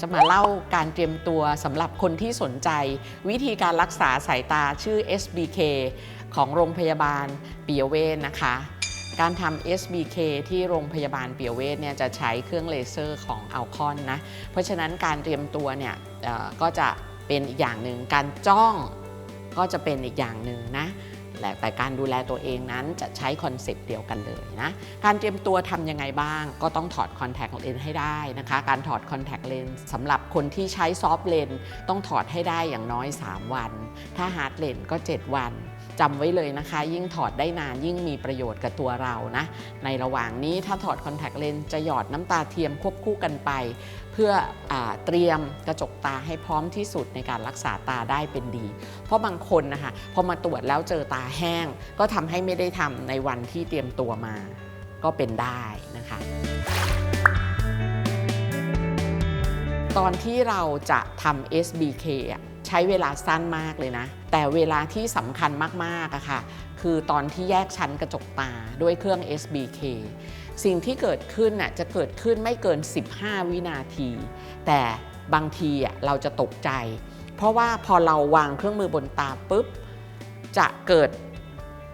จะมาเล่าการเตรียมตัวสำหรับคนที่สนใจ วิธีการรักษาสายตาชื่อ SBK ของโรงพยาบาลปิยเวชนะคะ การทำ SBK ที่โรงพยาบาลเปิยเวชเนี่ยจะใช้เครื่องเลเซอร์ของอัลคอนนะ เพราะฉะนั้นการเตรียมตัวเนี่ยก็จะเป็นอีกอย่างหนึ่ง การจ้องก็จะเป็นอีกอย่างหนึ่งนะ แต่การดูแลตัวเองนั้นจะใช้คอนเซปต์เดียวกันเลยนะการเตรียมตัวทำยังไงบ้าง ก็ต้องถอดคอนแทคเลนส์ให้ได้นะคะ การถอดคอนแทคเลนส์สำหรับคนที่ใช้ซอฟต์เลนส์ต้องถอดให้ได้อย่างน้อย 3 วัน ถ้าฮาร์ดเลนส์ก็ 7 วัน จำไว้เลยนะคะ ยิ่งถอดได้นานยิ่งมีประโยชน์กับตัวเรานะ ในระหว่างนี้ถ้าถอดคอนแทคเลนส์จะหยอดน้ำตาเทียมควบคู่กันไป เพื่ออเตรียมกระจกตาให้พร้อมที่สุดในการรักษาตาได้เป็นดี เพราะบางคนนะคะพอมาตรวจแล้วเจอตาแห้ง ก็ทำให้ไม่ได้ทำในวันที่เตรียมตัวมา ก็เป็นได้นะคะตอนที่เราจะทำ SBK อะ ใช้เวลาสั้นมากเลยนะ แต่เวลาที่สำคัญมากๆอะค่ะ คือตอนที่แยกชั้นกระจกตาด้วยเครื่อง SBK สิ่งที่เกิดขึ้นน่ะจะเกิดขึ้นไม่เกิน 15 วินาที แต่บางทีอะเราจะตกใจ เพราะว่าพอเราวางเครื่องมือบนตาปุ๊บ จะเกิด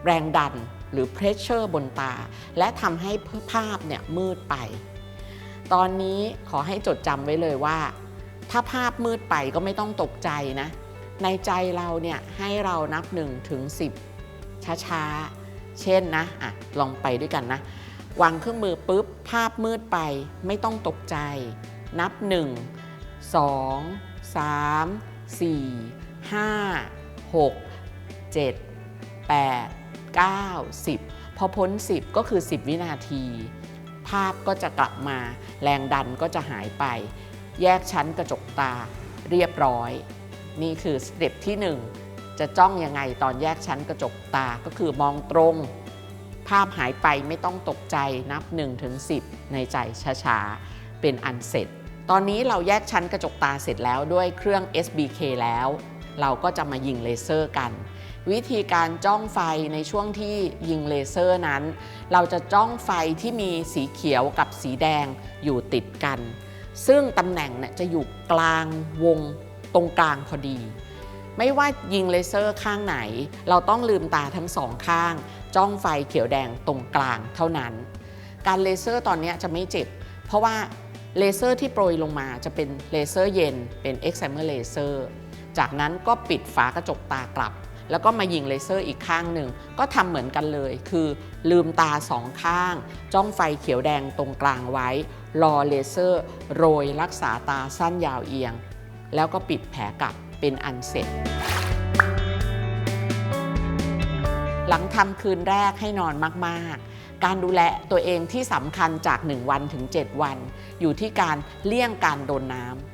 แรงดันหรือ pressure บนตา และทำให้ภาพเนี่ยมืดไป ตอนนี้ขอให้จดจำไว้เลยว่า ถ้าภาพมืดไปก็ไม่ต้องตกใจนะ ในใจเราเนี่ยให้เรานับ1ถึง10 ช้าๆ เช่นนะอะลองไปด้วยกันนะ วางเครื่องมือปุ๊บ ภาพมืดไปไม่ต้องตกใจ นับ 1 2 3 4 5 6 7 8 9 10 พอพ้น 10 ก็คือ 10 วินาที ภาพก็จะกลับมาแรงดันก็จะหายไป แยกชั้นกระจกตาเรียบร้อย นี่คือสเต็ปที่ 1 จะจ้องยังไงตอนแยกชั้นกระจกตาก็คือมองตรง ภาพหายไปไม่ต้องตกใจนับ1ถึง10ในใจช้าๆ เป็นอันเสร็จ ตอนนี้เราแยกชั้นกระจกตาเสร็จแล้วด้วยเครื่อง SBK แล้ว เราก็จะมายิงเลเซอร์กันวิธีการจ้องไฟในช่วงที่ยิงเลเซอร์นั้น เราจะจ้องไฟที่มีสีเขียวกับสีแดงอยู่ติดกัน ซึ่งตำแหน่งเนี่ยจะอยู่กลางวงตรงกลางพอดี ไม่ว่ายิงเลเซอร์ข้างไหน เราต้องลืมตาทั้งสองข้าง จ้องไฟเขียวแดงตรงกลางเท่านั้น การเลเซอร์ตอนนี้จะไม่เจ็บ เพราะว่าเลเซอร์ที่โปรยลงมาจะเป็นเลเซอร์เย็นเป็น excimer laser จากนั้นก็ปิดฝากระจกตากลับ แล้วก็มายิงเลเซอร์อีกข้างหนึ่ง ก็ทำเหมือนกันเลย คือลืมตาสองข้าง จ้องไฟเขียวแดงตรงกลางไว้ รอเลเซอร์ โรยรักษาตาสั้นยาวเอียง แล้วก็ปิดแผลกลับเป็นอันเสร็จ หลังทำคืนแรกให้นอนมากๆการดูแลตัวเองที่สำคัญจาก 1 วันถึง 7 วัน อยู่ที่การเลี่ยงการโดนน้ำ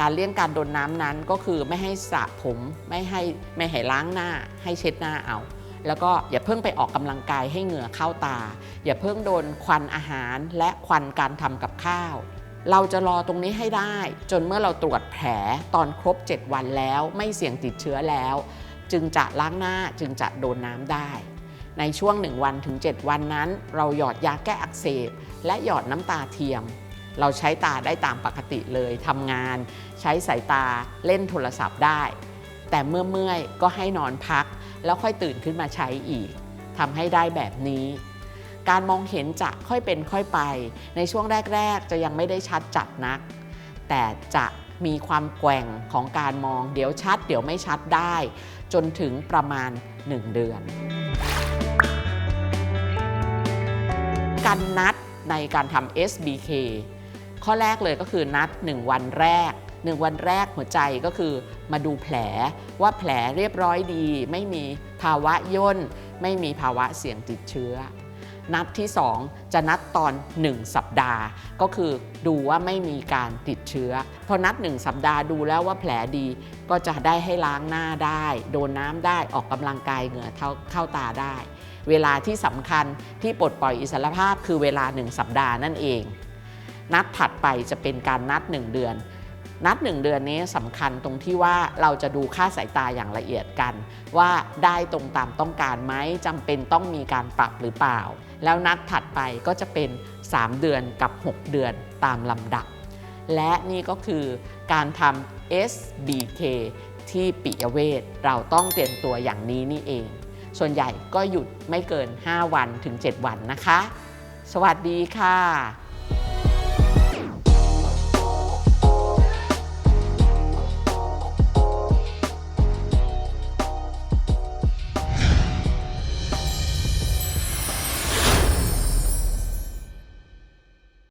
การเลี่ยงการโดนน้ำนั้นก็คือไม่ให้สระผมไม่ให้ไม่ให้ล้างหน้า ให้เช็ดหน้าเอา แล้วก็อย่าเพิ่งไปออกกำลังกายให้เหงื่อเข้าตา อย่าเพิ่งโดนควันอาหารและควันการทำกับข้าว เราจะรอตรงนี้ให้ได้ จนเมื่อเราตรวจแผลตอนครบ 7 วันแล้ว ไม่เสี่ยงติดเชื้อแล้ว จึงจะล้างหน้าจึงจะโดนน้ำได้ในช่วง 1 วันถึง 7 วันนั้น เราหยอดยาแก้อักเสบ และหยอดน้ำตาเทียม เราใช้ตาได้ตามปกติเลยทำงาน ใช้สายตาเล่นโทรศัพท์ได้ แต่เมื่อเมื่อยก็ให้นอนพัก แล้วค่อยตื่นขึ้นมาใช้อีกทำให้ได้แบบนี้ การมองเห็นจะค่อยเป็นค่อยไป ในช่วงแรก ๆ จะยังไม่ได้ชัดจัดนัก แต่จะมีความแกว่งของการมองเดี๋ยวชัด เดี๋ยวไม่ชัดได้ จนถึงประมาณ 1 เดือน การนัดในการทำ SBK ข้อแรกเลยก็คือนัด1วันแรก 1 วันแรกหัวใจก็คือมาดูแผลว่าแผลเรียบร้อยดี ไม่มีภาวะย่น ไม่มีภาวะเสี่ยงติดเชื้อ นัดที่ 2 จะนัดตอน 1 สัปดาห์ ก็คือดูว่าไม่มีการติดเชื้อ พอนัด1สัปดาห์ดูแล้วว่าแผลดีก็จะได้ให้ล้างหน้าได้ โดนน้ำได้ออกกำลังกายเหงื่อเข้าเข้าตาได้ เวลาที่สำคัญที่ปลดปล่อยอิสรภาพคือเวลา 1 สัปดาห์นั่นเอง นัดถัดไปจะเป็นการนัด 1 เดือน นัด 1 เดือนนี้สำคัญตรงที่ว่าเราจะดูค่าสายตาอย่างละเอียดกัน ว่าได้ตรงตามต้องการไหมจำเป็นต้องมีการปรับหรือเปล่า แล้วนัดถัดไปก็จะเป็น 3 เดือนกับ 6 เดือนตามลำดับ และนี่ก็คือการทำ SBK ที่ปิยเวทเราต้องเตรียมตัวอย่างนี้นี่เอง ส่วนใหญ่ก็หยุดไม่เกิน 5 วันถึง 7 วันนะคะ สวัสดีค่ะ